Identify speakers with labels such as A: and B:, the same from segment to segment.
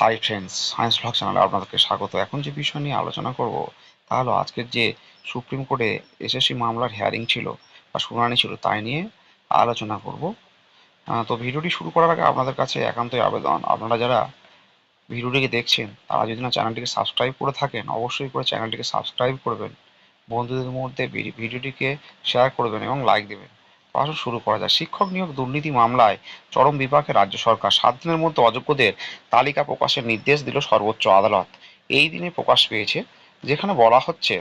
A: Hi friends science blog চ্যানেলে আপনাদেরকে স্বাগত। এখন যে বিষয় নিয়ে আলোচনা করব, তা হলো আজকের যে সুপ্রিম কোর্টে এসএসসি মামলার হিয়ারিং ছিল বা শুনানি ছিল তাই নিয়ে আলোচনা করব। তো ভিডিওটি শুরু করার আগে আপনাদের কাছে একান্তই আবেদন। আপনারা যারা ভিডিওটিকে দেখছেন, তারা যদি না চ্যানেলটিকে সাবস্ক্রাইব করে থাকেন, অবশ্যই করে চ্যানেলটিকে সাবস্ক্রাইব করবেন। বন্ধুদের মধ্যে ভিডিওটিকে শেয়ার করবেন এবং লাইক দেবেন। তো শুরু করা যায়। শিক্ষক নিয়োগ দুর্নীতি মামলায় চরম বিপাকে রাজ্য সরকার। সাত দিনের মধ্যে অযোগ্যদের তালিকা প্রকাশের নির্দেশ দিল সর্বোচ্চ আদালত। এই দিনে প্রকাশ পেয়েছে, যেখানে বলা হচ্ছে,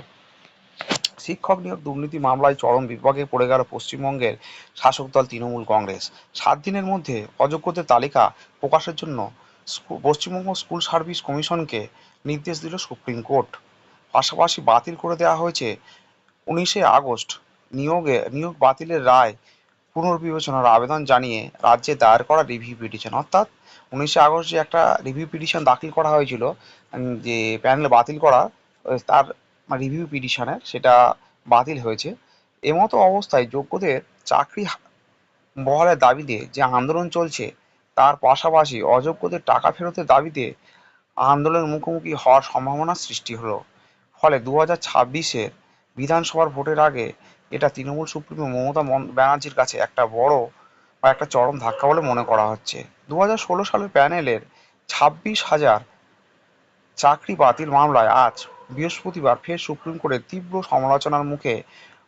A: শিক্ষক নিয়োগ দুর্নীতি মামলায় চরম বিপাকে পড়ে গেল পশ্চিমবঙ্গের শাসক দল তৃণমূল কংগ্রেস। সাত দিনের মধ্যে অযোগ্যদের তালিকা প্রকাশের জন্য পশ্চিমবঙ্গ স্কুল সার্ভিস কমিশনকে নির্দেশ দিল সুপ্রিম কোর্ট। পাশাপাশি বাতিল করে দেওয়া হয়েছে উনিশে আগস্ট নিয়োগে, নিয়োগ বাতিলের রায় পুনর্বিবেচনার আবেদন জানিয়ে রাজ্যে দায়ের করা রিভিউ পিটিশন অর্থাৎ উনিশে আগস্ট যে একটা রিভিউ পিটিশন দাখিল করা হয়েছিল যে প্যানেল বাতিল করা তার রিভিউ পিটিশনের সেটা বাতিল হয়েছে। এমতো অবস্থায় যোগ্যদের চাকরি বহালের দাবিতে যে আন্দোলন চলছে, তার পাশাপাশি অযোগ্যদের টাকা ফেরতের দাবিতে আন্দোলনের মুখোমুখি হওয়ার সম্ভাবনা সৃষ্টি হলো। ফলে দু হাজার ছাব্বিশের বিধানসভার ভোটের আগে এটা তৃণমূল সুপ্রিমো মমতা ব্যানার্জির কাছে একটা বড় বা একটা চরম ধাক্কা বলে মনে করা হচ্ছে। দু হাজার ষোলো সালের প্যানেলের ছাব্বিশ হাজার চাকরি বাতিল মামলায় আজ বৃহস্পতিবার ফের সুপ্রিম কোর্টের তীব্র সমালোচনার মুখে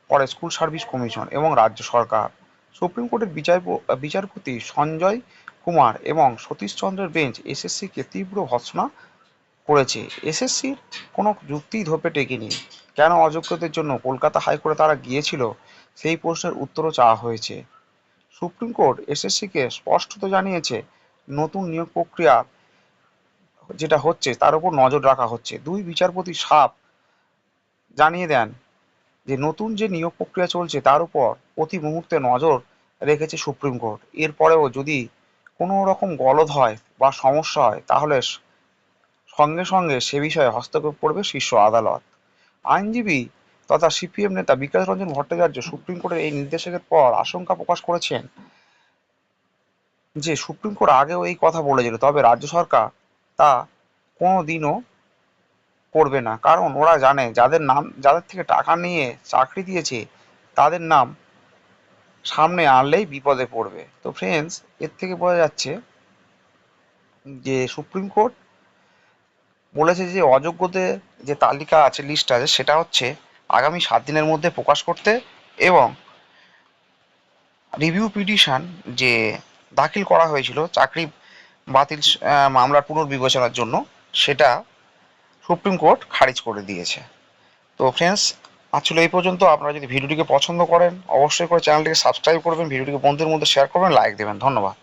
A: পড়ে স্কুল সার্ভিস কমিশন এবং রাজ্য সরকার। সুপ্রিম কোর্টের বিচার বিচারপতি সঞ্জয় কুমার এবং সতীশ চন্দ্রের বেঞ্চ এসএসসিকে তীব্র ভৎসনা করেছে। এসএসসির কোনো যুক্তিই ধোপে টেকেনি। কেন অযোগ্যদের জন্য কলকাতা হাইকোর্টে তারা গিয়েছিল? সেই প্রশ্নের উত্তরও চাওয়া হয়েছে। সুপ্রিম কোর্ট এসএসসিকে স্পষ্টত জানিয়েছে, নতুন নিয়োগ প্রক্রিয়া যেটা হচ্ছে তার উপর নজর রাখা হচ্ছে। দুই বিচারপতি সাপ জানিয়ে দেন যে, নতুন যে নিয়োগ প্রক্রিয়া চলছে তার উপর প্রতি মুহূর্তে নজর রেখেছে সুপ্রিম কোর্ট। এরপরেও যদি কোনো রকম গলদ হয় বা সমস্যা হয়, তাহলে সঙ্গে সঙ্গে সে বিষয়ে হস্তক্ষেপ করবে শীর্ষ আদালত। আইনজীবী তথা সিপিএম নেতা বিকাশ রঞ্জন ভট্টাচার্য সুপ্রিম কোর্টের এই নির্দেশের পর আশঙ্কা প্রকাশ করেছেন যে সুপ্রিম কোর্ট আগেও এই কথা বলেছিল, তবে রাজ্য সরকার তা কোনো দিনও করবে না। কারণ ওরা জানে যাদের নাম, যাদের থেকে টাকা নিয়ে চাকরি দিয়েছে, তাদের নাম সামনে আনলেই বিপদে পড়বে। তো ফ্রেন্ডস এর থেকে বোঝা যাচ্ছে যে সুপ্রিম কোর্ট বলেছে যে অযোগ্যদের যে তালিকা আছে লিস্ট আছে, সেটা হচ্ছে আগামী সাত দিনের মধ্যে প্রকাশ করতে এবং রিভিউ পিটিশন যে দাখিল করা হয়েছিল, চাকরি বাতিল মামলার পুনর্বিবেচনার জন্য, সেটা সুপ্রিম কোর্ট খারিজ করে দিয়েছে। তো ফ্রেন্ডস আসলে এই পর্যন্ত। আপনারা যদি ভিডিওটিকে পছন্দ করেন, অবশ্যই করে চ্যানেলটিকে সাবস্ক্রাইব করবেন, ভিডিওটিকে বন্ধুদের মধ্যে শেয়ার করবেন লাইক দেবেন। ধন্যবাদ।